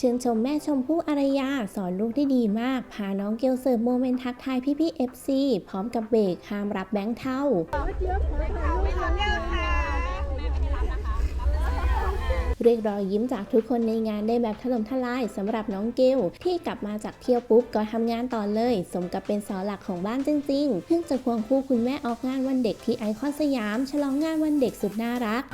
ชื่นชมแม่ชมพู่อารยา สอนลูกได้ดีมาก พาน้องเกลเสิร์ฟโมเมนต์ทักทายพี่พี่เอฟซีพร้อมกับเบรกห้ามรับแบงค์เท่าเรียกรอยยิ้มจากทุกคนในงานได้แบบถล่มทลายสำหรับน้องเกลที่กลับมาจากเที่ยวปุ๊บก็ทำงานต่อเลย สมกับเป็นเสาหลักของบ้านจริงๆเพิ่งจะควงคู่คุณแม่ออกงานวันเด็กที่ไอคอนสยาม ฉลองงานวันเด็กสุดน่ารัก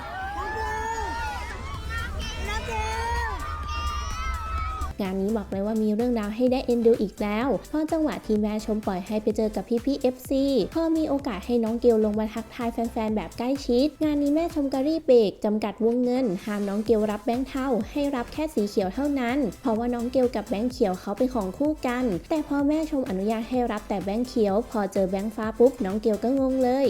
งานนี้บอกเลยว่ามีเรื่องราวให้ได้เอ็นดูอีกแล้วพราะจังหวะที่แม่ชมปล่อยให้ไปเจอกับพี่พี่ๆ FC พอมีโอกาสให้น้องเกลลงมาทักทายแฟนๆแบบใกล้ชิด งานนี้แม่ชมกะรีบเบรกจำกัดวงเงินห้ามน้องเกลรับแบงค์เท่าให้รับแค่สีเขียวเท่านั้น เพราะว่าน้องเกลกับแบงค์เขียวเขาเป็นของคู่กัน แต่พอแม่ชมอนุญาตให้รับแต่แบงค์เขียว พอเจอแบงค์ฟ้าปุ๊บน้องเกลก็งงเลย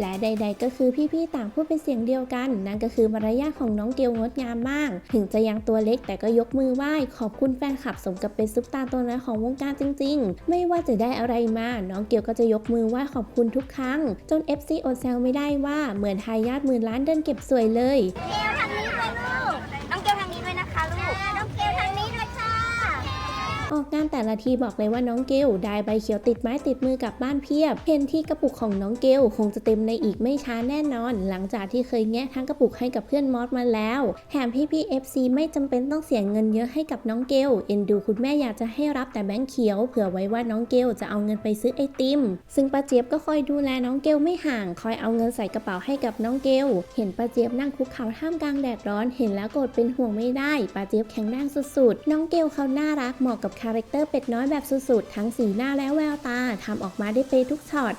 และใด ๆ ก็คือพี่ๆต่างพูดเป็นเสียงเดียวกัน นั่นก็คือมารยาทของน้องเกลงดงามมาก ถึงจะยังตัวเล็กแต่ก็ยกมือไหว้ ขอบคุณแฟนคลับสมกับเป็นซุปตาตัวน้อยของวงการจริง ๆ ไม่ว่าจะได้อะไรมา น้องเกลก็จะยกมือไหว้ขอบคุณทุกครั้ง จน FC อดแซวไม่ได้ว่าเหมือนทายาทหมื่นล้านเดินเก็บสวยเลย ออกงานแต่ละทีบอกเลยว่าน้องเกลได้ใบเขียวติดไม้ติดมือกลับบ้านเพียบเห็นที่กระปุกของน้องเกลคงจะเต็มในอีกไม่ช้าแน่นอน หลังจากที่เคยแงะทั้งกระปุกให้กับเพื่อนมอสมาแล้วแถมพี่พี่ๆ FC ไม่จำเป็นต้องเสียเงินเยอะให้กับน้องเกลเอ็นดูคุณแม่อยากจะให้รับแต่แบงค์เขียวเผื่อไว้ว่าน้องเกลจะเอาเงินไปซื้อไอติม ซึ่งป้าเจี๊ยบก็คอยดูแลน้องเกลไม่ห่าง คอยเอาเงินใส่กระเป๋าให้กับน้องเกลเห็นป้าเจี๊ยบนั่งคุกเข่าท่ามกลางแดดร้อน เห็นแล้วกดเป็นห่วงไม่ได้ป้าเจี๊ยบแข็งแรงสุดๆ น้องเกลเขาน่ารักเหมาะกับคาแรคเตอร์เป็ดน้อยแบบสุดๆ ทั้งสีหน้าและแววตาทำออกมาได้เป๊ะทุกช็อต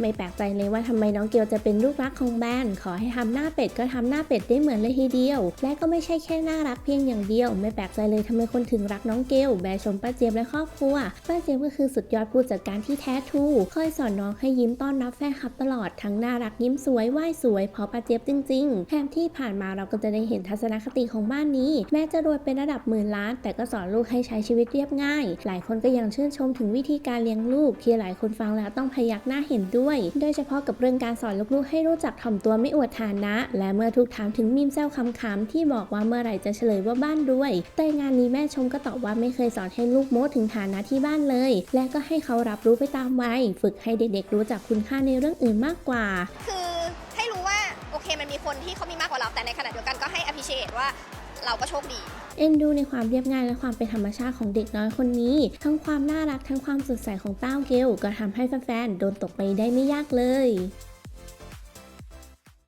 ไม่แปลกใจเลยว่าทำไมน้องเกลจะเป็นลูกรักของแบรนด์ขอให้ทำหน้าเป็ดก็ทำหน้าเป็ดได้เหมือนเลยทีเดียว และก็ไม่ใช่แค่น่ารักเพียงอย่างเดียว ไม่แปลกใจเลยทำไมคนถึงรักน้องเกลแบร์ชมป้าเจี๊ยบและครอบครัวป้าเจี๊ยบก็คือสุดยอดผู้จัดการที่แท้ทรูคอยสอนน้องให้ยิ้มต้อนรับแฟนคลับตลอดทั้งน่ารักยิ้มสวยไหว้สวยเพราะป้าเจี๊ยบจริงๆแถมที่ผ่านมาเราก็จะได้เห็นทัศนคติของบ้านนี้ แม้จะรวยเป็นระดับหมื่นล้าน แต่ก็สอนลูกให้ใช้ชีวิตเรียบง่าย หลายคนก็ยังชื่นชมถึงวิธีการเลี้ยงลูกที่หลายคนฟังแล้วต้องพยักหน้าเห็นด้วยโดยเฉพาะกับเรื่องการสอนลูกๆ ให้รู้จักถ่อมตัวไม่อวดฐานะ และเมื่อถูกถามถึงมีมแซวคำๆที่บอกว่าเมื่อไหร่จะเฉลยว่าบ้านด้วย แต่งานนี้แม่ชมก็ตอบว่าไม่เคยสอนให้ลูกโม้ถึงฐานะที่บ้านเลย และก็ให้เขารับรู้ไปตามวัยฝึกให้เด็กๆ รู้จักคุณค่าในเรื่องอื่นมากกว่า คือให้รู้ว่าโอเคมันมีคนที่เขามีมากกว่าเราแต่ในขณะเดียวกันก็ให้ appreciate ว่า เราก็โชคดี เอ็นดูในความเรียบง่ายและความเป็นธรรมชาติของเด็กน้อยคนนี้ ทั้งความน่ารักทั้งความสดใสของเต้าเกลก็ทำให้แฟนๆโดนตกไปได้ไม่ยากเลย